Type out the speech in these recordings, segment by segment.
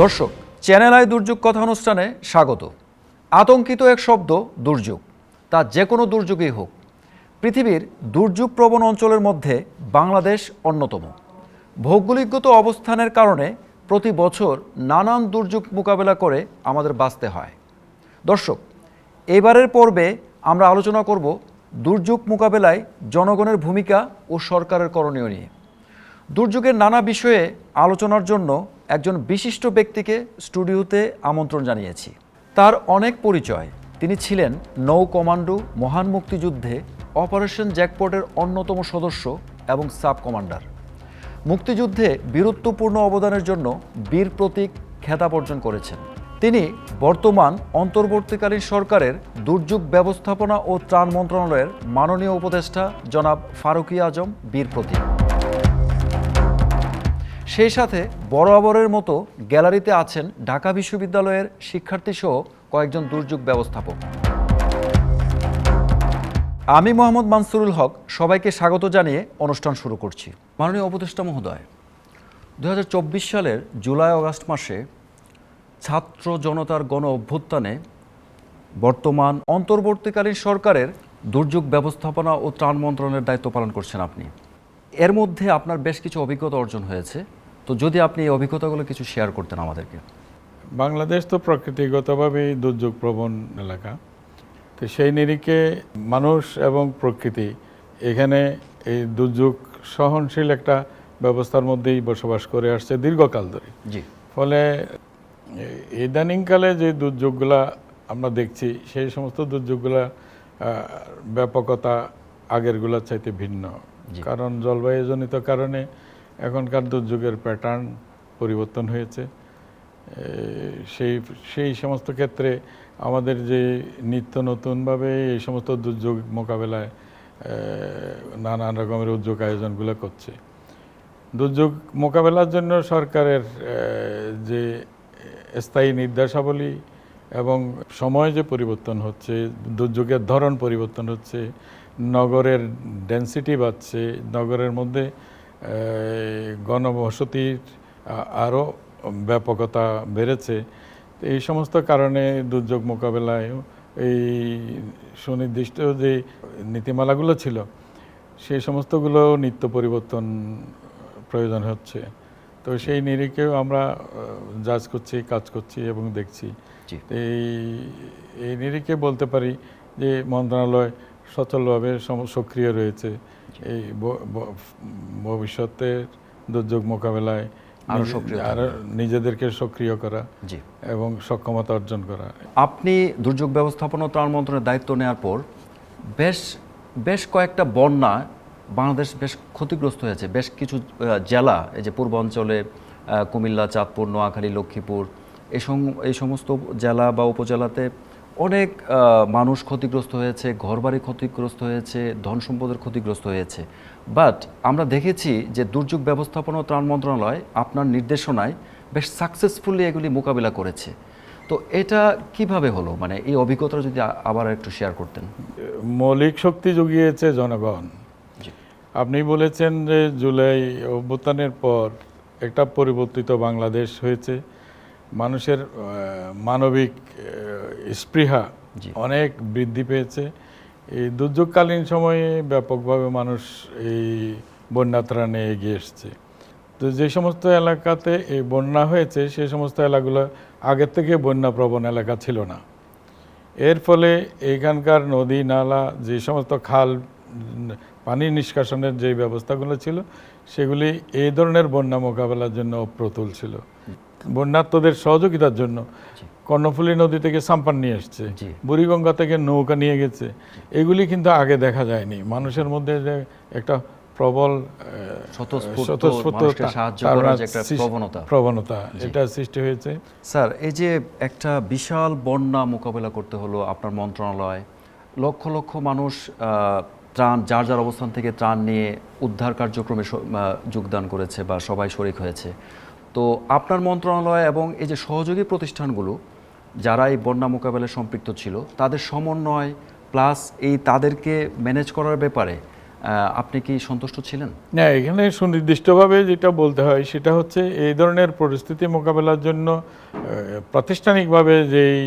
দর্শক, channel I দুর্যোগ কথা অনুষ্ঠানে স্বাগত। আতঙ্কিত এক শব্দ, দুর্যোগ। তা যে কোনো দুর্যোগই হোক। পৃথিবীর দুর্যোগ প্রবণ অঞ্চলের মধ্যে বাংলাদেশ অন্যতম। ভৌগোলিকগত অবস্থানের কারণে প্রতি বছর নানান দুর্যোগ মোকাবেলা করে আমাদের বাঁচতে হয়। দর্শক, এবারের পর্বে আমরা আলোচনা করব দুর্যোগ মোকাবেলায় জনগণের ভূমিকা ও সরকারের করণীয় নিয়ে। দুর্যোগের নানা বিষয়ে আলোচনার জন্য একজন বিশিষ্ট ব্যক্তিকে স্টুডিওতে আমন্ত্রণ জানিয়েছি। তার অনেক পরিচয়। তিনি ছিলেন নৌ কমান্ডো মহান মুক্তিযুদ্ধে অপারেশন জ্যাকপটের অন্যতম সদস্য এবং সাব কমান্ডার। মুক্তিযুদ্ধে বীরত্বপূর্ণ অবদানের জন্য বীর প্রতীক খেতাব অর্জন করেছেন। তিনি বর্তমান অন্তর্বর্তীকালীন সরকারের দুর্যোগ ব্যবস্থাপনা ও ত্রাণ মন্ত্রণালয়ের মাননীয় উপদেষ্টা জনাব ফারুকি আজম বীর প্রতীক। সেই সাথে বরাবরের মতো গ্যালারিতে আছেন ঢাকা বিশ্ববিদ্যালয়ের শিক্ষার্থীসহ কয়েকজন দুর্যোগ ব্যবস্থাপক। আমি মোহাম্মদ মানসুরুল হক, সবাইকে স্বাগত জানিয়ে অনুষ্ঠান শুরু করছি। মাননীয় উপদেষ্টা মহোদয় দু হাজার চব্বিশ সালের জুলাই অগাস্ট মাসে ছাত্র জনতার গণ অভ্যুত্থানে বর্তমান অন্তর্বর্তীকালীন সরকারের দুর্যোগ ব্যবস্থাপনা ও ত্রাণ মন্ত্রণালয়ের দায়িত্ব পালন করছেন আপনি। এর মধ্যে আপনার বেশ কিছু অভিজ্ঞতা অর্জন হয়েছে। তো যদি আপনি এই অভিজ্ঞতাগুলো কিছু শেয়ার করতেন আমাদেরকে। বাংলাদেশ তো প্রকৃতিগতভাবেই দুর্যোগ প্রবণ এলাকা। তো সেই নিরিখে মানুষ এবং প্রকৃতি এখানে এই দুর্যোগ সহনশীল একটা ব্যবস্থার মধ্যেই বসবাস করে আসছে দীর্ঘকাল ধরে। জি। ফলে ইদানিংকালে যে দুর্যোগগুলা আমরা দেখছি সেই সমস্ত দুর্যোগগুলা ব্যাপকতা আগেরগুলোর চাইতে ভিন্ন। কারণ জলবায়ুজনিত কারণে এখনকার দুর্যোগের প্যাটার্ন পরিবর্তন হয়েছে। সেই সেই সমস্ত ক্ষেত্রে আমাদের যে নিত্য নতুনভাবে এই সমস্ত দুর্যোগ মোকাবেলায় নানান রকমের উদ্যোগ আয়োজনগুলো করছে। দুর্যোগ মোকাবেলার জন্য সরকারের যে স্থায়ী নির্দেশাবলী এবং সময় যে পরিবর্তন হচ্ছে, দুর্যোগের ধরন পরিবর্তন হচ্ছে, নগরের ডেন্সিটি বাড়ছে, নগরের মধ্যে গণবসতির আরও ব্যাপকতা বেড়েছে। তো এই সমস্ত কারণে দুর্যোগ মোকাবেলায় এই সুনির্দিষ্ট যে নীতিমালাগুলো ছিল সেই সমস্তগুলো নিত্য পরিবর্তন প্রয়োজন হচ্ছে। তো সেই নিরিখেও আমরা জাজ করছি কাজ করছি এবং দেখছি। এই এই নিরিখে বলতে পারি যে মন্ত্রণালয় সচলভাবে সক্রিয় রয়েছে। এই ব- ব- ভবিষ্যতে দুর্যোগ মোকাবেলায় আরও সক্রিয় আরও নিজেদেরকে সক্রিয় করা জি। এবং সক্ষমতা অর্জন করা। আপনি দুর্যোগ ব্যবস্থাপনা ত্রাণ মন্ত্রণের দায়িত্ব নেওয়ার পর বেশ বেশ কয়েকটা বন্যা বাংলাদেশ বেশ ক্ষতিগ্রস্ত হয়েছে। বেশ কিছু জেলা এই যে পূর্বাঞ্চলে কুমিল্লা চাঁদপুর নোয়াখালী লক্ষ্মীপুর এই এই সমস্ত জেলা বা উপজেলাতে অনেক মানুষ ক্ষতিগ্রস্ত হয়েছে ঘরবাড়ি ক্ষতিগ্রস্ত হয়েছে ধন সম্পদের ক্ষতিগ্রস্ত হয়েছে। বাট আমরা দেখেছি যে দুর্যোগ ব্যবস্থাপনা ও ত্রাণ মন্ত্রণালয় আপনার নির্দেশনায় বেশ সাকসেসফুলি এগুলি মোকাবিলা করেছে। তো এটা কীভাবে হলো? মানে এই অভিজ্ঞতা যদি আবার একটু শেয়ার করতেন। মৌলিক শক্তি জুগিয়েছে জনগণ। আপনি বলেছেন যে জুলাই অভ্যুত্থানের পর একটা পরিবর্তিত বাংলাদেশ হয়েছে। মানুষের মানবিক স্পৃহা অনেক বৃদ্ধি পেয়েছে। এই দুর্যোগকালীন সময়ে ব্যাপকভাবে মানুষ এই বন্যা ত্রাণে এগিয়ে এসছে। তো যে সমস্ত এলাকাতে এই বন্যা হয়েছে সে সমস্ত এলাকাগুলো আগের থেকে বন্যা প্রবণ এলাকা ছিল না। এর ফলে এখানকার নদী নালা যে সমস্ত খাল পানি নিষ্কাশনের যে ব্যবস্থাগুলো ছিল সেগুলি এই ধরনের বন্যা মোকাবেলার জন্য অপ্রতুল ছিল। বন্যার্থদের সহযোগিতার জন্য কর্ণফুলী নদী থেকে সাম্পান নিয়ে এসছে বুড়িগঙ্গা থেকে নৌকা নিয়ে গেছে। এগুলি কিন্তু আগে দেখা যায়নি। মানুষের মধ্যে যে একটা প্রবল প্রবণতা। এটা সৃষ্টি হয়েছে। স্যার এই যে একটা বিশাল বন্যা মোকাবেলা করতে হলো আপনার মন্ত্রণালয় লক্ষ লক্ষ মানুষ আহ, ত্রাণ যার যার অবস্থান থেকে ত্রাণ নিয়ে উদ্ধার কার্যক্রমে যোগদান করেছে বা সবাই শরিক হয়েছে। তো আপনার মন্ত্রণালয় এবং এই যে সহযোগী প্রতিষ্ঠানগুলো, যারা এই বন্যা মোকাবেলায় সম্পৃক্ত ছিল, তাদের সমন্বয় প্লাস এই তাদেরকে ম্যানেজ করার ব্যাপারে আপনি কি সন্তুষ্ট ছিলেন? না, এখানে সুনির্দিষ্টভাবে যেটা বলতে হয় সেটা হচ্ছে এই ধরনের পরিস্থিতি মোকাবেলার জন্য প্রাতিষ্ঠানিকভাবে যেই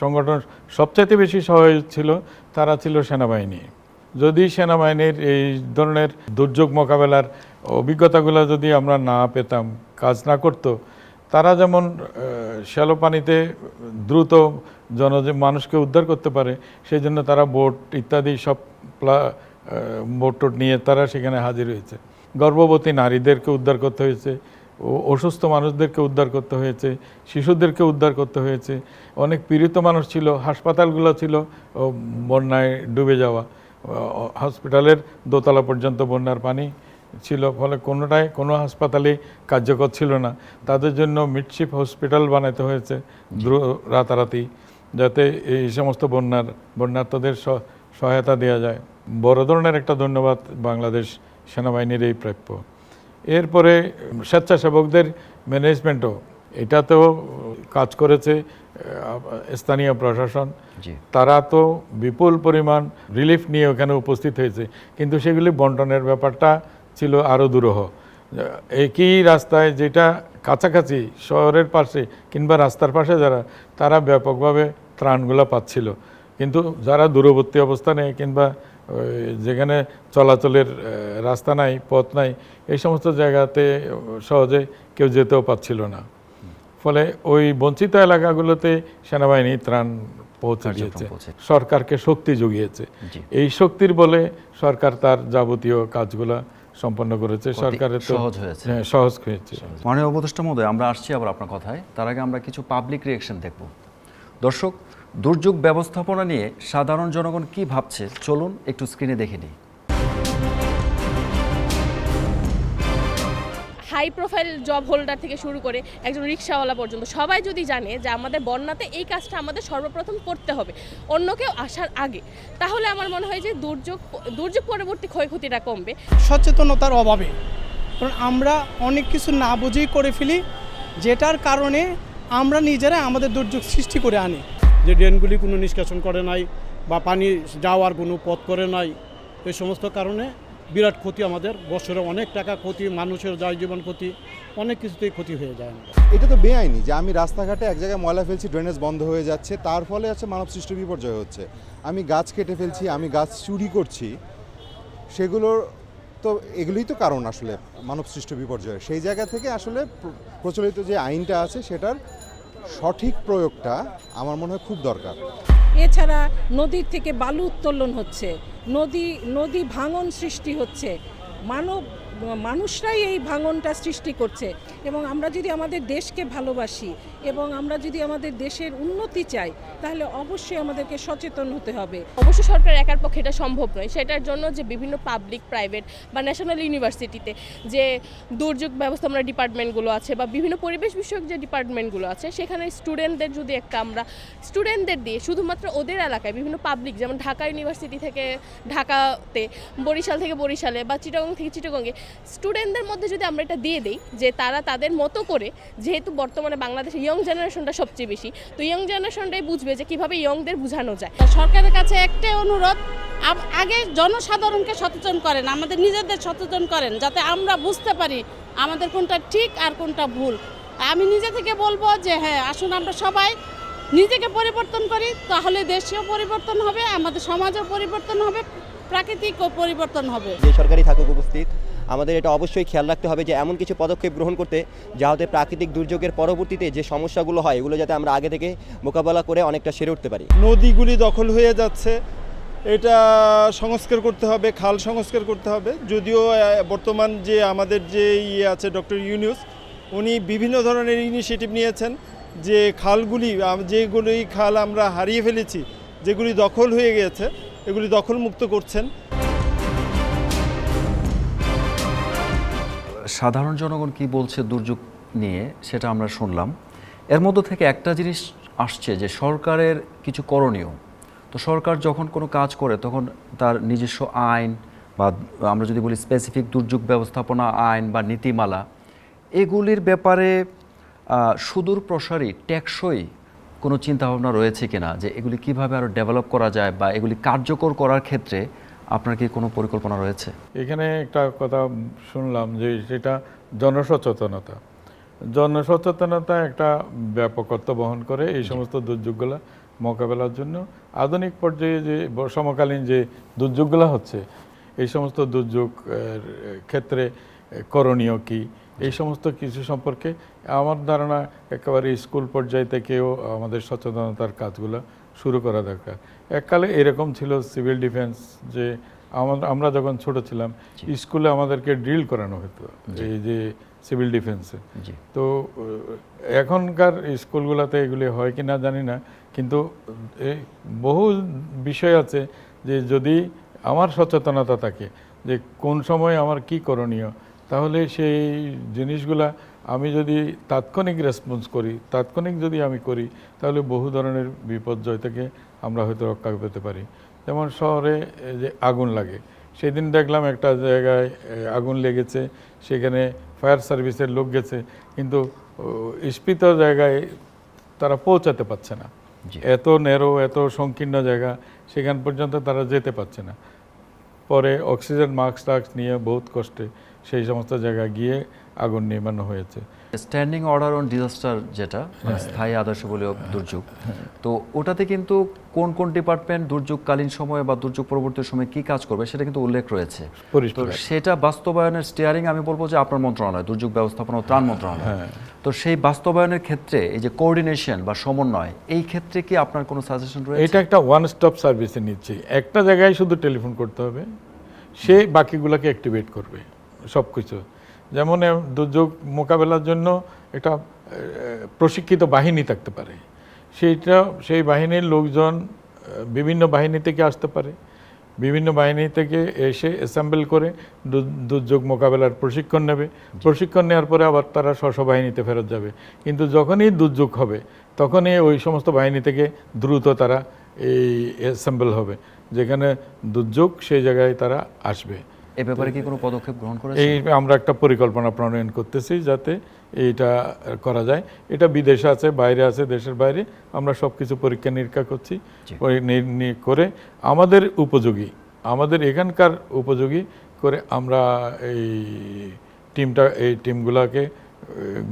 সংগঠন সবচাইতে বেশি সহায়ক ছিল, তারা ছিল সেনাবাহিনী। যদি সেনাবাহিনীর এই ধরনের দুর্যোগ মোকাবেলার অভিজ্ঞতাগুলো যদি আমরা না পেতাম, কাজ না করতো, তারা যেমন শ্যালো পানিতে দ্রুত জন, মানুষকে উদ্ধার করতে পারে সেই জন্য তারা বোট ইত্যাদি সব প্লা- বোট টোট নিয়ে তারা সেখানে হাজির হয়েছে। গর্ভবতী নারীদেরকে উদ্ধার করতে হয়েছে অসুস্থ মানুষদেরকে উদ্ধার করতে হয়েছে, শিশুদেরকে উদ্ধার করতে হয়েছে, অনেক পীড়িত মানুষ ছিল, হাসপাতালগুলো ছিল বন্যায় ডুবে যাওয়া হসপিটালের দোতলা পর্যন্ত বন্যার পানি ছিল ফলে কোনোটাই কোনো হাসপাতালে কার্যকর ছিল না। তাদের জন্য মিডশিপ হসপিটাল বানাতে হয়েছে দ্রু- রাতারাতি যাতে এই সমস্ত বন্যার বন্যার্থদের স- সহায়তা দেওয়া যায়। বড় ধরনের একটা ধন্যবাদ বাংলাদেশ সেনাবাহিনীর এই প্রাপ্য। এরপরে স্বেচ্ছাসেবকদের ম্যানেজমেন্টও এটাতেও কাজ করেছে স্থানীয় প্রশাসন। তারা তো বিপুল পরিমাণ রিলিফ নিয়ে ওখানে উপস্থিত হয়েছে। কিন্তু সেগুলি বন্টনের ব্যাপারটা ছিল আরও দুরূহ। একই রাস্তায় যেটা কাছাকাছি শহরের পাশে কিংবা রাস্তার পাশে যারা তারা ব্যাপকভাবে ত্রাণগুলো পাচ্ছিল। কিন্তু যারা দূরবর্তী অবস্থানে কিংবা যেখানে চলাচলের রাস্তা নাই পথ নাই এই সমস্ত জায়গাতে সহজে কেউ যেতেও পাচ্ছিল না। ফলে ওই বঞ্চিত এলাকাগুলোতে সেনাবাহিনী ত্রাণ পৌঁছে দিয়েছে সরকারকে শক্তি জুগিয়েছে। এই শক্তির বলে সরকার তার যাবতীয় কাজগুলা সম্পন্ন করেছে সরকারের তো সহজ হয়েছে। হ্যাঁ, সহজ হয়েছে। মানে উপদেষ্টা মহোদয় আমরা আসছি আবার আপনার কথায়। তার আগে আমরা কিছু পাবলিক রিয়েকশন দেখব। দর্শক দুর্যোগ ব্যবস্থাপনা নিয়ে সাধারণ জনগণ কি ভাবছে? চলুন একটু স্ক্রিনে দেখে নিই। হাই প্রোফাইল জব হোল্ডার থেকে শুরু করে একজন রিক্সাওয়ালা পর্যন্ত সবাই যদি জানে যে আমাদের বন্যাতে এই কাজটা আমাদের সর্বপ্রথম করতে হবে অন্য কেউ আসার আগে তাহলে আমার মনে হয় যে দুর্যোগ দুর্যোগ পরবর্তী ক্ষয়ক্ষতিটা কমবে। সচেতনতার অভাবে কারণ আমরা অনেক কিছু না বুঝেই করে ফেলি যেটার কারণে আমরা নিজেরা আমাদের দুর্যোগ সৃষ্টি করে আনি। যে ড্রেনগুলি কোনো নিষ্কাশন করে নাই বা পানি যাওয়ার কোনো পথ করে নাই এই সমস্ত কারণে বিরাট ক্ষতি আমাদের, বছরে অনেক টাকা ক্ষতি, মানুষের জয় জীবন ক্ষতি, অনেক কিছুতেই ক্ষতি হয়ে যায় এটা তো বেআইনি যে আমি রাস্তাঘাটে এক জায়গায় ময়লা ফেলছি ড্রেনেজ বন্ধ হয়ে যাচ্ছে, তার ফলে হচ্ছে মানব সৃষ্ট বিপর্যয় হচ্ছে। আমি গাছ কেটে ফেলছি, আমি গাছ চুরি করছি, সেগুলোর তো এগুলোই তো কারণ আসলে মানব সৃষ্ট বিপর্যয়। সেই জায়গা থেকে আসলে প্রচলিত যে আইনটা আছে, সেটার সঠিক প্রয়োগটা আমার মনে হয় খুব দরকার। এছাড়া নদীর থেকে বালু উত্তোলন হচ্ছে, নদী নদী ভাঙন সৃষ্টি হচ্ছে, মানব, মানুষরাই এই ভাঙনটা সৃষ্টি করছে। এবং আমরা যদি আমাদের দেশকে ভালোবাসি এবং আমরা যদি আমাদের দেশের উন্নতি চাই, তাহলে অবশ্যই আমাদেরকে সচেতন হতে হবে। অবশ্য সরকার একার পক্ষে এটা সম্ভব নয়। সেটার জন্য যে বিভিন্ন পাবলিক প্রাইভেট বা ন্যাশনাল ইউনিভার্সিটিতে যে দুর্যোগ ব্যবস্থাপনা ডিপার্টমেন্টগুলো আছে বা বিভিন্ন পরিবেশ বিষয়ক যে ডিপার্টমেন্টগুলো আছে, সেখানে স্টুডেন্টদের যদি একটা আমরা স্টুডেন্টদের দিয়ে শুধুমাত্র ওদের এলাকায় বিভিন্ন পাবলিক যেমন ঢাকা ইউনিভার্সিটি থেকে ঢাকাতে, বরিশাল থেকে বরিশালে বা চিটাগং থেকে চিটাগঙ্গে স্টুডেন্টদের মধ্যে যদি আমরা এটা দিয়ে দিই যে তারা তাদের মতো করে যেহেতু বর্তমানে বাংলাদেশে ইয়ং জেনারেশনটা সবচেয়ে বেশি তো ইয়ং জেনারেশনটাই বুঝবে যে কীভাবে ইয়ংদের বোঝানো যায়। সরকারের কাছে একটাই অনুরোধ আগে জনসাধারণকে সচেতন করেন আমাদের নিজেদের সচেতন করেন যাতে আমরা বুঝতে পারি আমাদের কোনটা ঠিক আর কোনটা ভুল। আমি নিজে থেকে বলব যে হ্যাঁ আসুন আমরা সবাই নিজেকে পরিবর্তন করি তাহলে দেশেও পরিবর্তন হবে আমাদের সমাজও পরিবর্তন হবে প্রাকৃতিকও পরিবর্তন হবে। যে সরকারি থাকুক উপস্থিত। আমাদের এটা অবশ্যই খেয়াল রাখতে হবে যে এমন কিছু পদক্ষেপ গ্রহণ করতে, যাতে প্রাকৃতিক দুর্যোগের পরবর্তীতে যে সমস্যাগুলো হয়, এগুলো যাতে আমরা আগে থেকে মোকাবেলা করে অনেকটা সেরে উঠতে পারি। নদীগুলি দখল হয়ে যাচ্ছে। এটা সংস্কার করতে হবে, খাল সংস্কার করতে হবে। যদিও বর্তমান যে আমাদের যে ইয়ে আছে, ডক্টর ইউনিউস উনি বিভিন্ন ধরনের ইনিশিয়েটিভ নিয়েছেন যে খালগুলি যেগুলি খাল আমরা হারিয়ে ফেলেছি, যেগুলি দখল হয়ে গেছে, এগুলি দখলমুক্ত করছেন। সাধারণ জনগণ কি বলছে দুর্যোগ নিয়ে, সেটা আমরা শুনলাম। এর মধ্যে থেকে একটা জিনিস আসছে যে সরকারের কিছু করণীয়। তো সরকার যখন কোনো কাজ করে, তখন তার নিজস্ব আইন বা আমরা যদি বলি স্পেসিফিক দুর্যোগ ব্যবস্থাপনা আইন বা নীতিমালা, এগুলির ব্যাপারে সুদূর প্রসারী টেকসই কোনো চিন্তাভাবনা রয়েছে কিনা? যে এগুলি কীভাবে আরও ডেভেলপ করা যায় বা এগুলি কার্যকর করার ক্ষেত্রে আপনার কি কোনো পরিকল্পনা রয়েছে? এখানে একটা কথা শুনলাম যে সেটা জনসচেতনতা। জনসচেতনতা একটা ব্যাপকত্ব বহন করে এই সমস্ত দুর্যোগগুলো মোকাবেলার জন্য। আধুনিক পর্যায়ে যে সমকালীন যে দুর্যোগগুলো হচ্ছে, এই সমস্ত দুর্যোগ ক্ষেত্রে করণীয় কি? এই সমস্ত কিছু সম্পর্কে আমার ধারণা একেবারে স্কুল পর্যায় থেকেও আমাদের সচেতনতার কাজগুলো শুরু করা দরকার। এককালে এরকম ছিল সিভিল ডিফেন্স যে আমাদের আমরা যখন ছোট ছিলাম স্কুলে আমাদেরকে ড্রিল করানো হতো এই যে সিভিল ডিফেন্সে। তো এখনকার স্কুলগুলোতে এগুলি হয় কি না জানি না কিন্তু এই বহু বিষয় আছে যে যদি আমার সচেতনতা থাকে যে কোন সময় আমার কি করণীয় তাহলে সেই জিনিসগুলা আমি যদি তাৎক্ষণিক রেসপন্স করি তাৎক্ষণিক যদি আমি করি তাহলে বহু ধরনের বিপর্যয় থেকে আমরা হয়তো রক্ষা পেতে পারি। যেমন শহরে যে আগুন লাগে। সেদিন দেখলাম একটা জায়গায় আগুন লেগেছে। সেখানে ফায়ার সার্ভিসের লোক গেছে। কিন্তু ও, জায়গায় তারা পৌঁছাতে পারছে না। এত নেরো এত সংকীর্ণ জায়গা সেখান পর্যন্ত তারা যেতে পারছে না। পরে অক্সিজেন মাস্ক টাস্ক নিয়ে বহুত কষ্টে সেই সমস্ত জায়গায় গিয়ে আগুন নির্মাণ হয়েছে। স্ট্যান্ডিং অর্ডার অন ডিজাস্টার যেটা স্থায়ী আদর্শ বলে দুর্যোগ। তো ওটাতে কিন্তু কোন কোন ডিপার্টমেন্ট দুর্যোগকালীন সময়ে বা দুর্যোগ পরবর্তী সময়ে কি কাজ করবে সেটা কিন্তু উল্লেখ রয়েছে। তো সেটা বাস্তবায়নের স্টিয়ারিং আমি বলব যে আপনার মন্ত্রণালয় দুর্যোগ ব্যবস্থাপনা ও ত্রাণ মন্ত্রণালয়। হ্যাঁ। তো সেই বাস্তবায়নের ক্ষেত্রে এই যে কোঅর্ডিনেশন বা সমন্বয় এই ক্ষেত্রে কি আপনার কোনো সাজেশন রয়েছে? এটা একটা ওয়ান স্টপ সার্ভিসে নিচ্ছে। একটা জায়গায় শুধু টেলিফোন করতে হবে সে বাকিগুলোকে অ্যাক্টিভেট করবে সব কিছু যেমন দুর্যোগ মোকাবেলার জন্য একটা প্রশিক্ষিত বাহিনী থাকতে পারে। সেইটা, সেই বাহিনীর লোকজন বিভিন্ন বাহিনী থেকে আসতে পারে। বিভিন্ন বাহিনী থেকে এসে অ্যাসেম্বল করে দুর্যোগ মোকাবেলার প্রশিক্ষণ নেবে। প্রশিক্ষণ নেওয়ার পরে আবার তারা স্ব বাহিনীতে ফেরত যাবে। কিন্তু যখনই দুর্যোগ হবে, তখনই ওই সমস্ত বাহিনী থেকে দ্রুত তারা এই অ্যাসেম্বল হবে, যেখানে দুর্যোগ সেই জায়গায় তারা আসবে। এ ব্যাপারে কি কোনো পদক্ষেপ গ্রহণ করেছে এই আমরা একটা পরিকল্পনা প্রণয়ন করতেছি যাতে এইটা করা যায়। এটা বিদেশে আছে বাইরে আছে দেশের বাইরে। আমরা সব কিছু পরীক্ষা নিরীক্ষা করছি করে আমাদের উপযোগী আমাদের এখানকার উপযোগী করে আমরা এই টিমটা এই টিমগুলোকে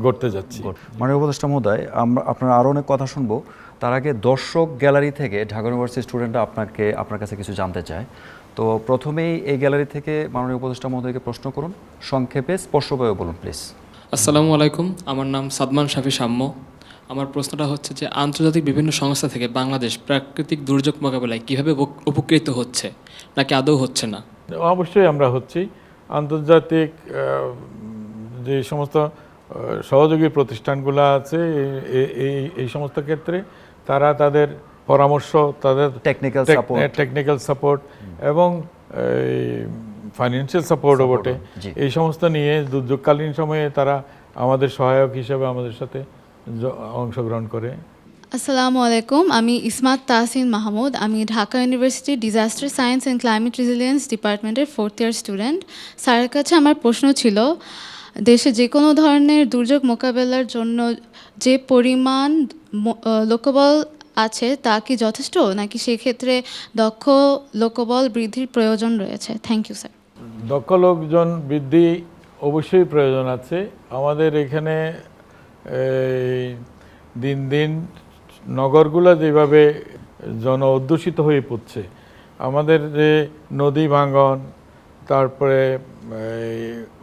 গড়তে যাচ্ছি। মাননীয় উপদেষ্টা মহোদয় আমরা আপনার আরও অনেক কথা শুনব। তার আগে দর্শক গ্যালারি থেকে ঢাকা ইউনিভার্সিটির স্টুডেন্টরা আপনাকে আপনার কাছে কিছু জানতে চায়। তো প্রথমেই এই গ্যালারি থেকে মাননীয় উপদেষ্টা মহোদয়কে প্রশ্ন করুন। সংক্ষেপে স্পষ্টভাবে বলুন প্লিজ। আসসালামু আলাইকুম। আমার নাম সাদমান শাফি সাম্য। আমার প্রশ্নটা হচ্ছে যে আন্তর্জাতিক বিভিন্ন সংস্থা থেকে বাংলাদেশ প্রাকৃতিক দুর্যোগ মোকাবেলায় কীভাবে উপ- উপকৃত হচ্ছে নাকি আদৌ হচ্ছে না? অবশ্যই আমরা হচ্ছি। আন্তর্জাতিক যে সমস্ত সহযোগী প্রতিষ্ঠানগুলো আছে এই এই সমস্ত ক্ষেত্রে তারা তাদের পরামর্শ তাদের টেকনিক্যাল টেকনিক্যাল সাপোর্ট এবং ফাইন্যান্সিয়াল সাপোর্টও বটে। এই সমস্ত নিয়ে দুর্যোগকালীন সময়ে তারা আমাদের সহায়ক হিসেবে আমাদের সাথে অংশগ্রহণ করে। আসসালামু আলাইকুম আমি ইসমাত তাহসিন মাহমুদ। আমি Dhaka university disaster science and climate resilience ডিপার্টমেন্টের ফোর্থ ইয়ার স্টুডেন্ট স্যারের কাছে আমার প্রশ্ন ছিল দেশে যে কোনো ধরনের দুর্যোগ মোকাবেলার জন্য যে পরিমাণ লোকবল আছে তা কি যথেষ্ট? নাকি সেক্ষেত্রে দক্ষ লোকবল বৃদ্ধির প্রয়োজন রয়েছে? থ্যাংক ইউ স্যার দক্ষ লোকজন বৃদ্ধি অবশ্যই প্রয়োজন আছে। আমাদের এখানে দিন দিন নগরগুলো যেভাবে জন অধ্যুষিত হয়ে পড়ছে, আমাদের যে নদী ভাঙন, তারপরে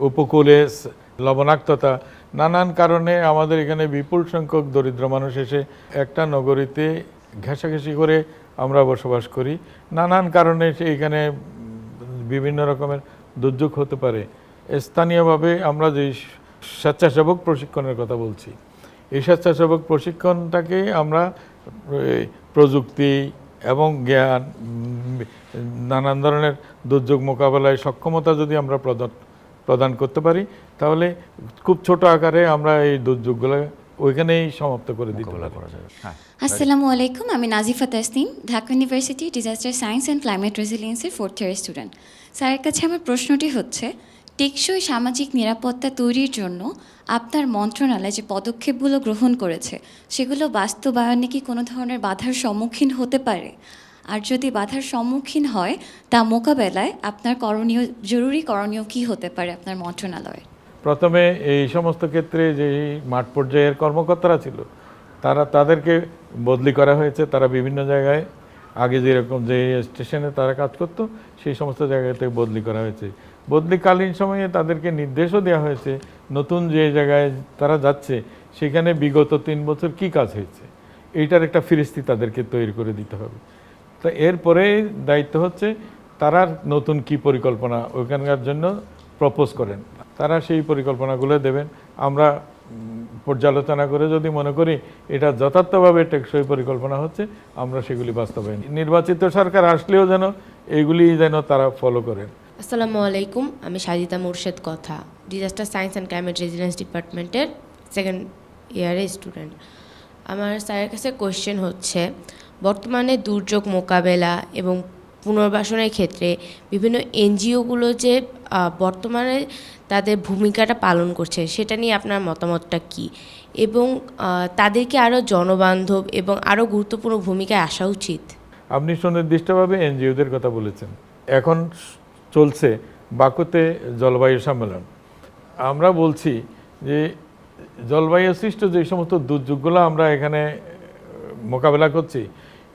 উপকূলে লবণাক্ততা নানান কারণে আমাদের এখানে বিপুল সংখ্যক দরিদ্র মানুষ এসে একটা নগরীতে ঘেঁষাঘেঁষি করে আমরা বসবাস করি। নানান কারণে সে এখানে বিভিন্ন রকমের দুর্যোগ হতে পারে। স্থানীয়ভাবে আমরা যে স্বেচ্ছাসেবক প্রশিক্ষণের কথা বলছি, এই স্বেচ্ছাসেবক প্রশিক্ষণটাকে আমরা প্রযুক্তি এবং জ্ঞান নানান ধরনের দুর্যোগ মোকাবেলায় সক্ষমতা যদি আমরা প্রদান প্রদান করতে পারি তাহলে খুব ছোট আকারে আমরা এই দুর্যোগগুলো ওইখানেই সমাপ্ত করে দিতে পারি। হ্যাঁ। আসসালামু আলাইকুম আমি Nazifa Tasnim Dhaka university disaster science and climate রেজিলিয়েন্সের fourth year student. স্যারের কাছে আমার প্রশ্নটি হচ্ছে টেকসই সামাজিক নিরাপত্তা তৈরির জন্য আপনার মন্ত্রণালয় যে পদক্ষেপগুলো গ্রহণ করেছে সেগুলো বাস্তবায়নে কি কোনো ধরনের বাধার সম্মুখীন হতে পারে? আর যদি বাধার সম্মুখীন হয়, তা মোকাবেলায় আপনার করণীয়, জরুরি করণীয় কি হতে পারে আপনার মন্ত্রণালয়ের প্রথমে এই সমস্ত ক্ষেত্রে যে মাঠ পর্যায়ের কর্মকর্তারা ছিল, তারা তাদেরকে বদলি করা হয়েছে। তারা বিভিন্ন জায়গায় আগে যেরকম যে স্টেশনে তারা কাজ করতো, সেই সমস্ত জায়গাতে বদলি করা হয়েছে। বদলিকালীন সময়ে তাদেরকে নির্দেশও দেওয়া হয়েছে, নতুন যে জায়গায় তারা যাচ্ছে, সেখানে বিগত তিন বছর কি কাজ হয়েছে? এইটার একটা ফিরিস্তি তাদেরকে তৈরি করে দিতে হবে। তো এরপরে দায়িত্ব হচ্ছে তারা নতুন কি পরিকল্পনা ওইখানকার জন্য প্রপোজ করেন। তারা সেই পরিকল্পনাগুলো দেবেন। আমরা পর্যালোচনা করে যদি মনে করি এটা যথার্থভাবে টেকসই পরিকল্পনা হচ্ছে, আমরা সেগুলি বাস্তবায়ন নির্বাচিত সরকার আসলেও যেন এইগুলি যেন তারা ফলো করেন। আসসালামু আলাইকুম, আমি সাজিদা মুর্শেদ কথা। Disaster science and climate residence ডিপার্টমেন্টের সেকেন্ড ইয়ারের স্টুডেন্ট আমার স্যারের কাছে কোয়েশ্চেন হচ্ছে বর্তমানে দুর্যোগ মোকাবেলা এবং পুনর্বাসনের ক্ষেত্রে বিভিন্ন এনজিওগুলো যে বর্তমানে তাদের ভূমিকাটা পালন করছে, সেটা নিয়ে আপনার মতামতটা কি? এবং তাদেরকে আরও জনবান্ধব এবং আরও গুরুত্বপূর্ণ ভূমিকায় আসা উচিত? আপনি সুনির্দিষ্টভাবে এনজিওদের কথা বলেছেন। এখন চলছে বাকুতে জলবায়ু সম্মেলন। আমরা বলছি যে জলবায়ু সৃষ্ট যে সমস্ত দুর্যোগগুলো আমরা এখানে মোকাবেলা করছি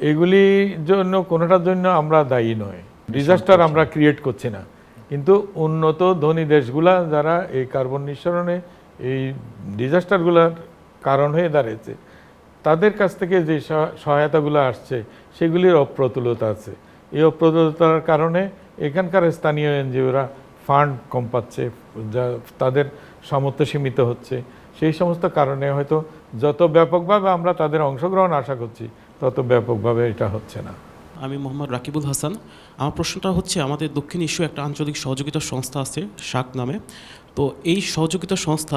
এগুলির জন্য কোনোটার জন্য আমরা দায়ী নয় ডিজাস্টার আমরা ক্রিয়েট করছি না। কিন্তু উন্নত ধনী দেশগুলা যারা এই কার্বন নিঃসরণে এই ডিজাস্টারগুলার কারণ হয়ে দাঁড়িয়েছে তাদের কাছ থেকে যে সহ- সহায়তাগুলো আসছে সেগুলির অপ্রতুলতা আছে। এই অপ্রতুলতার কারণে এখানকার স্থানীয় এনজিওরা ফান্ড কম পাচ্ছে যা তাদের সামর্থ্য সীমিত হচ্ছে। সেই সমস্ত কারণে হয়তো যত ব্যাপকভাবে আমরা তাদের অংশগ্রহণ আশা করছি তত ব্যাপকভাবে এটা হচ্ছে না। আমি মোহাম্মদ রাকিবুল হাসান। আমার প্রশ্নটা হচ্ছে আমাদের দক্ষিণ এশীয় একটা আঞ্চলিক সহযোগিতা সংস্থা আছে শাক নামে। তো এই সহযোগিতা সংস্থা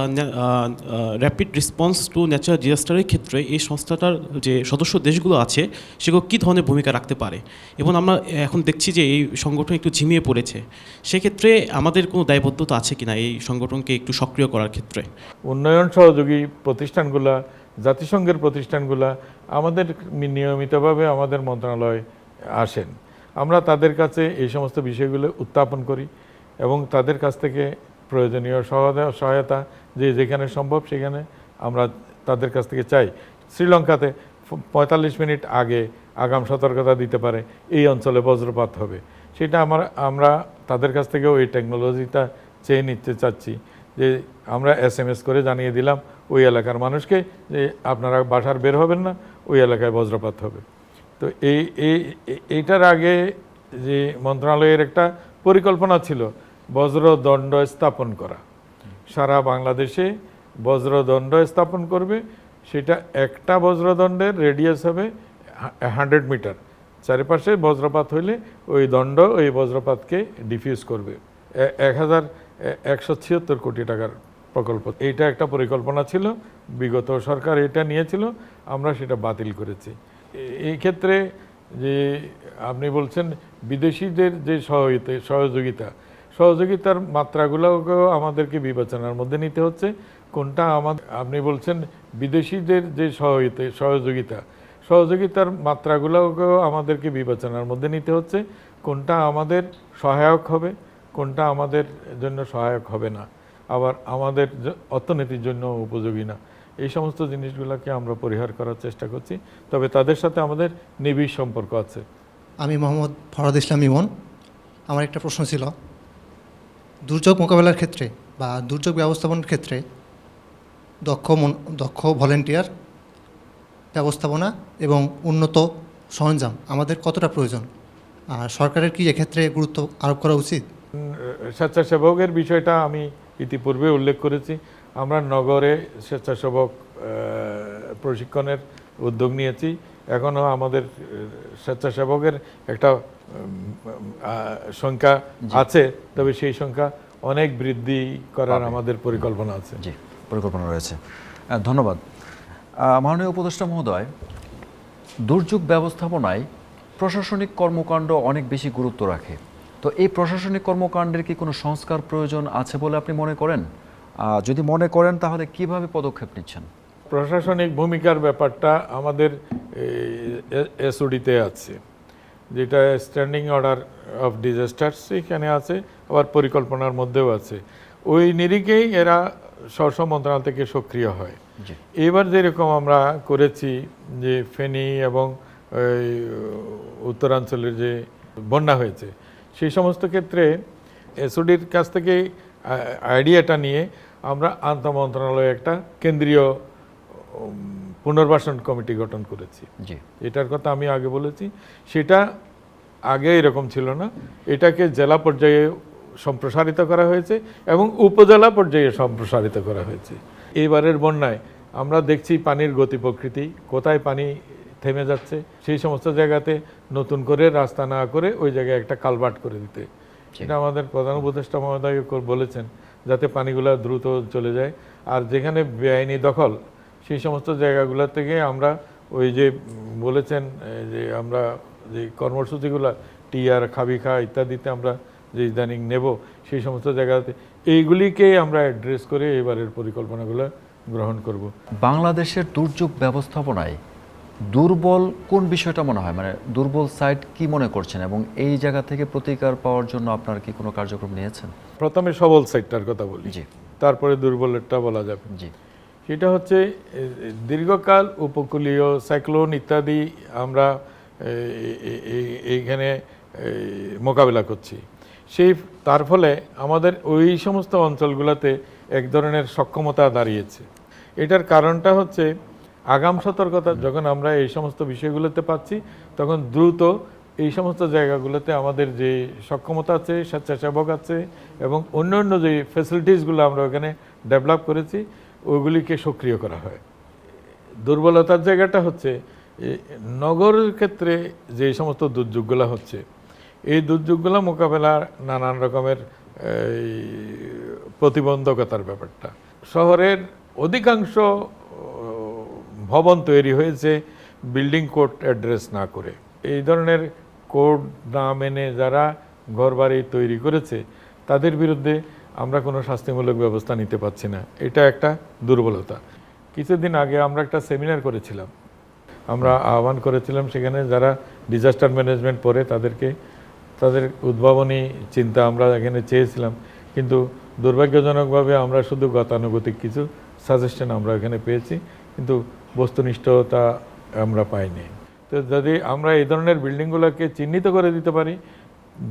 র্যাপিড রেসপন্স টু ন্যাচারাল ডিজাস্টারের ক্ষেত্রে এই সংস্থাটার যে সদস্য দেশগুলো আছে সেগুলো কী ধরনের ভূমিকা রাখতে পারে? এবং আমরা এখন দেখছি যে এই সংগঠন একটু ঝিমিয়ে পড়েছে। সেক্ষেত্রে আমাদের কোনো দায়বদ্ধতা আছে কিনা এই সংগঠনকে একটু সক্রিয় করার ক্ষেত্রে? উন্নয়ন সহযোগী প্রতিষ্ঠানগুলা জাতিসংঘের প্রতিষ্ঠানগুলা আমাদের নিয়মিতভাবে আমাদের মন্ত্রণালয়ে আসেন। আমরা তাদের কাছে এই সমস্ত বিষয়গুলো উত্থাপন করি এবং তাদের কাছ থেকে প্রয়োজনীয় সহায়তা সহায়তা যে যেখানে সম্ভব সেখানে আমরা তাদের কাছ থেকে চাই। শ্রীলঙ্কাতে পঁয়তাল্লিশ মিনিট আগে আগাম সতর্কতা দিতে পারে, এই অঞ্চলে বজ্রপাত হবে। সেটা আমার, আমরা তাদের কাছ থেকেও এই টেকনোলজিটা চেয়ে নিতে চাচ্ছি যে আমরা এস করে জানিয়ে দিলাম ওই এলাকার মানুষকে যে আপনারা বাসার বের হবেন না, ওই এলাকায় বজ্রপাত হবে। তো এই এই এই- এইটার আগে যে মন্ত্রণালয়ের একটা পরিকল্পনা ছিল, বজ্রদণ্ড স্থাপন করা। সারা বাংলাদেশে বজ্রদণ্ড স্থাপন করবে, সেটা একটা বজ্রদণ্ডের রেডিয়াস হবে হান্ড্রেড মিটার। চারিপাশে বজ্রপাত হইলে ওই দণ্ড ওই বজ্রপাতকে ডিফিউজ করবে। এক হাজার একশো ছিয়াত্তর কোটি টাকার প্রকল্প। এইটা একটা পরিকল্পনা ছিল, বিগত সরকার এটা নিয়েছিল, আমরা সেটা বাতিল করেছি। এই ক্ষেত্রে যে আপনি বলছেন বিদেশিদের যে সহায়তা, সহযোগিতা, সহযোগিতার মাত্রাগুলোকেও আমাদেরকে বিবেচনার মধ্যে নিতে হচ্ছে। কোনটা আমাদের, আপনি বলছেন বিদেশিদের যে সহায়তা, সহযোগিতা, সহযোগিতার মাত্রাগুলোকেও আমাদেরকে বিবেচনার মধ্যে নিতে হচ্ছে। কোনটা আমাদের সহায়ক হবে, কোনটা আমাদের জন্য সহায়ক হবে না। আবার আমাদের অর্থনীতির জন্য উপযোগী না। এই সমস্ত জিনিসগুলোকে আমরা পরিহার করার চেষ্টা করছি। তবে তাদের সাথে আমাদের নিবিড় সম্পর্ক আছে। আমি মোহাম্মদ ফরাদ ইসলাম ইমন। আমার একটা প্রশ্ন ছিল। দুর্যোগ মোকাবেলার ক্ষেত্রে বা দুর্যোগ ব্যবস্থাপনার ক্ষেত্রে দক্ষ দক্ষ ভলেন্টিয়ার ব্যবস্থাপনা এবং উন্নত সরঞ্জাম আমাদের কতটা প্রয়োজন? আর সরকারের কি এক্ষেত্রে গুরুত্ব আরোপ করা উচিত? স্বেচ্ছাসেবকের বিষয়টা আমি ইতিপূর্বে উল্লেখ করেছি আমরা নগরে স্বেচ্ছাসেবক প্রশিক্ষণের উদ্যোগ নিয়েছি। এখনও আমাদের স্বেচ্ছাসেবকের একটা সংখ্যা আছে তবে সেই সংখ্যা অনেক বৃদ্ধি করার আমাদের পরিকল্পনা আছে। জি পরিকল্পনা রয়েছে। ধন্যবাদ। মাননীয় উপদেষ্টা মহোদয় দুর্যোগ ব্যবস্থাপনায় প্রশাসনিক কর্মকাণ্ড অনেক বেশি গুরুত্ব রাখে। তো এই প্রশাসনিক কর্মকাণ্ডের কি কোনো সংস্কার প্রয়োজন আছে বলে আপনি মনে করেন? যদি মনে করেন তাহলে কীভাবে পদক্ষেপ নিচ্ছেন? প্রশাসনিক ভূমিকার ব্যাপারটা আমাদের এসওডিতে আছে। যেটা স্ট্যান্ডিং অর্ডার অফ ডিজাস্টার্স এখানে আছে আবার পরিকল্পনার মধ্যেও আছে। ওই নিরিখেই এরা স্ব মন্ত্রণালয় থেকে সক্রিয় হয়। এবার যেরকম আমরা করেছি যে ফেনী এবং উত্তরাঞ্চলের যে বন্যা হয়েছে সেই সমস্ত ক্ষেত্রে এসওডির কাছ থেকে আইডিয়াটা নিয়ে আমরা আন্তঃ মন্ত্রণালয়ে একটা কেন্দ্রীয় পুনর্বাসন কমিটি গঠন করেছি। জি। এটার কথা আমি আগে বলেছি। সেটা আগে এরকম ছিল না। এটাকে জেলা পর্যায়ে সম্প্রসারিত করা হয়েছে এবং উপজেলা পর্যায়ে সম্প্রসারিত করা হয়েছে। এবারের বন্যায় আমরা দেখছি পানির গতি প্রকৃতি কোথায় পানি থেমে যাচ্ছে। সেই সমস্ত জায়গাতে নতুন করে রাস্তা না করে ওই জায়গায় একটা কালভার্ট করে দিতে। এটা আমাদের প্রধান উপদেষ্টা মহোদয় বলেছেন যাতে পানিগুলো দ্রুত চলে যায়। আর যেখানে বেআইনি দখল সেই সমস্ত জায়গাগুলো থেকে আমরা ওই যে বলেছেন যে আমরা যে কর্মসূচিগুলো টিআর খাবি খা ইত্যাদিতে আমরা যে ইদানিং নেব সেই সমস্ত জায়গাতে এইগুলিকে আমরা অ্যাড্রেস করে এবারের পরিকল্পনাগুলো গ্রহণ করব। বাংলাদেশের দুর্যোগ ব্যবস্থাপনায় দুর্বল কোন বিষয়টা মনে হয়? মানে দুর্বল সাইট কি মনে করছেন এবং এই জায়গা থেকে প্রতিকার পাওয়ার জন্য আপনার কি কোনো কার্যক্রম নিয়েছেন? প্রথমে সবল সাইটটার কথা বলি। জি। তারপরে দুর্বলেরটা বলা যাবে। জি। সেটা হচ্ছে দীর্ঘকাল উপকূলীয় সাইক্লোন ইত্যাদি আমরা এইখানে মোকাবিলা করছি। সেই তার ফলে আমাদের ওই সমস্ত অঞ্চলগুলোতে এক ধরনের সক্ষমতা দাঁড়িয়েছে। এটার কারণটা হচ্ছে আগাম সতর্কতা যখন আমরা এই সমস্ত বিষয়গুলোতে পাচ্ছি, তখন দ্রুত এই সমস্ত জায়গাগুলোতে আমাদের যে সক্ষমতা আছে, স্বেচ্ছাসেবক আছে এবং অন্যান্য যে ফেসিলিটিসগুলো আমরা ওখানে ডেভেলপ করেছি ওইগুলিকে সক্রিয় করা হয়। দুর্বলতার জায়গাটা হচ্ছে নগরের ক্ষেত্রে যে সমস্ত দুর্যোগগুলো হচ্ছে, এই দুর্যোগগুলো মোকাবেলার নানান রকমের প্রতিবন্ধকতার ব্যাপারটা। শহরের অধিকাংশ ভবন তৈরি হয়েছে বিল্ডিং কোড অ্যাড্রেস না করে। এই ধরনের কোড না মেনে যারা ঘরবাড়ি তৈরি করেছে, তাদের বিরুদ্ধে আমরা কোনো শাস্তিমূলক ব্যবস্থা নিতে পারছি না। এটা একটা দুর্বলতা। কিছুদিন আগে আমরা একটা সেমিনার করেছিলাম। আমরা আহ্বান করেছিলাম সেখানে যারা ডিজাস্টার ম্যানেজমেন্ট পড়ে তাদেরকে, তাদের উদ্ভাবনী চিন্তা আমরা এখানে চেয়েছিলাম। কিন্তু দুর্ভাগ্যজনকভাবে আমরা শুধু গতানুগতিক কিছু সাজেশন আমরা এখানে পেয়েছি। কিন্তু বস্তুনিষ্ঠতা আমরা পাইনি। তো যদি আমরা এই ধরনের বিল্ডিংগুলোকে চিহ্নিত করে দিতে পারি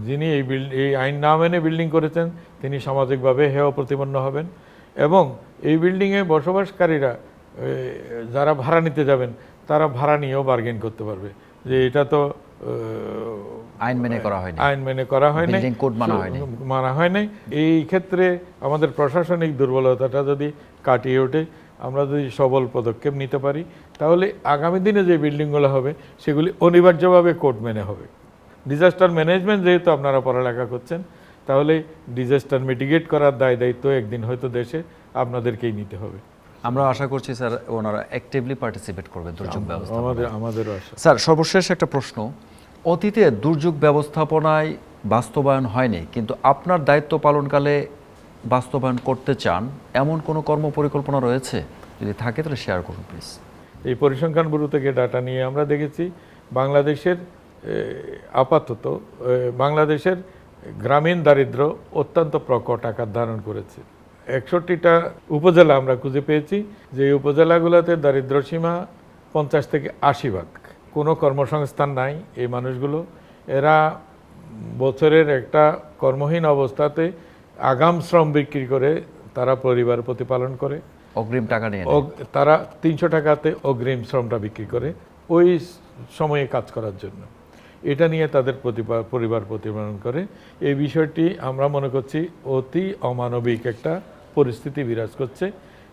যিনি এই বিল এই আইন না মেনে বিল্ডিং করেছেন তিনি সামাজিকভাবে হেয় প্রতিপন্ন হবেন এবং এই বিল্ডিংয়ে বসবাসকারীরা যারা ভাড়া নিতে যাবেন তারা ভাড়া নিয়েও বার্গেন করতে পারবে। যে এটা তো আইন মেনে করা হয়নি। আইন মেনে করা হয় নাই Building code মানা হয়নি। মানা হয় নাই এই ক্ষেত্রে আমাদের প্রশাসনিক দুর্বলতাটা যদি কাটিয়ে ওঠে আমরা যদি সবল পদক্ষেপ নিতে পারি তাহলে আগামী দিনে যে বিল্ডিংগুলো হবে সেগুলি অনিবার্যভাবে কোড মেনে হবে। ডিজাস্টার ম্যানেজমেন্ট যেহেতু আপনারা পড়ালেখা করছেন তাহলে ডিজাস্টার মিটিগেট করার দায় দায়িত্ব একদিন হয়তো দেশে আপনাদেরকেই নিতে হবে। আমরা আশা করছি স্যার ওনারা অ্যাক্টিভলি পার্টিসিপেট করবে দুর্যোগ ব্যবস্থা আমাদের আমাদেরও আশা। স্যার সর্বশেষ একটা প্রশ্ন। অতীতে দুর্যোগ ব্যবস্থাপনায় বাস্তবায়ন হয়নি কিন্তু আপনার দায়িত্ব পালনকালে বাস্তবায়ন করতে চান, এমন কোনো কর্ম পরিকল্পনা রয়েছে? যদি থাকে, তাহলে শেয়ার করুন প্লিজ এই পরিসংখ্যান ব্যুরো থেকে ডাটা নিয়ে আমরা দেখেছি, বাংলাদেশের আপাতত বাংলাদেশের গ্রামীণ দারিদ্র অত্যন্ত প্রকট আকার ধারণ করেছে। একষট্টিটা উপজেলা আমরা খুঁজে পেয়েছি, যে উপজেলাগুলোতে দারিদ্র সীমা পঞ্চাশ থেকে আশি ভাগ। কোনো কর্মসংস্থান নাই এই মানুষগুলো। এরা বছরের একটা কর্মহীন অবস্থাতে আগাম শ্রম বিক্রি করে তারা পরিবার প্রতিপালন করে। অগ্রিম টাকা নিয়ে তারা তিনশো টাকাতে অগ্রিম শ্রমটা বিক্রি করে ওই সময়ে কাজ করার জন্য। এটা নিয়ে তাদের প্রতিপা- পরিবার প্রতিপালন করে। এই বিষয়টি আমরা মনে করছি অতি অমানবিক একটা পরিস্থিতি বিরাজ করছে।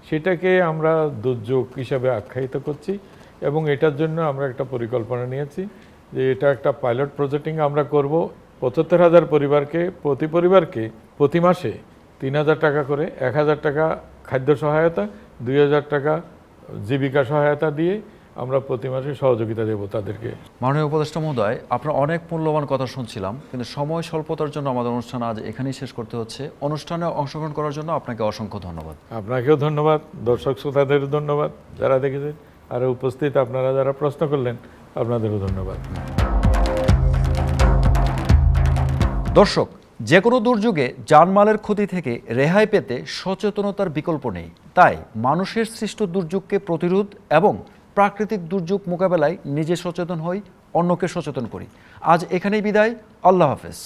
সেটাকে আমরা দুর্যোগ হিসাবে আখ্যায়িত করছি এবং এটার জন্য আমরা একটা পরিকল্পনা নিয়েছি যে এটা একটা পাইলট প্রজেক্টিং আমরা করব। পঁচাত্তর হাজার পরিবারকে প্রতি পরিবারকে প্রতি মাসে তিন হাজার টাকা করে এক হাজার টাকা খাদ্য সহায়তা দুই হাজার টাকা জীবিকা সহায়তা দিয়ে আমরা প্রতি মাসে সহযোগিতা দেব তাদেরকে। মাননীয় উপদেষ্টা মহোদয় আপনার অনেক মূল্যবান কথা শুনছিলাম কিন্তু সময় স্বল্পতার জন্য আমাদের অনুষ্ঠান আজ এখানেই শেষ করতে হচ্ছে। অনুষ্ঠানে অংশগ্রহণ করার জন্য আপনাকে অসংখ্য ধন্যবাদ। আপনাকেও ধন্যবাদ দর্শক শ্রোতাদের ধন্যবাদ যারা দেখেছেন আর উপস্থিত আপনারা যারা প্রশ্ন করলেন আপনাদেরও ধন্যবাদ। দর্শক যে কোনো দুর্যোগে জানমালের ক্ষতি থেকে রেহাই পেতে সচেতনতার বিকল্প নেই। তাই মানুষের সৃষ্ট দুর্যোগকে প্রতিরোধ এবং প্রাকৃতিক দুর্যোগ মোকাবেলায় নিজে সচেতন হই, অন্যকে সচেতন করি। আজ এখানেই বিদায়। আল্লাহ হাফেজ।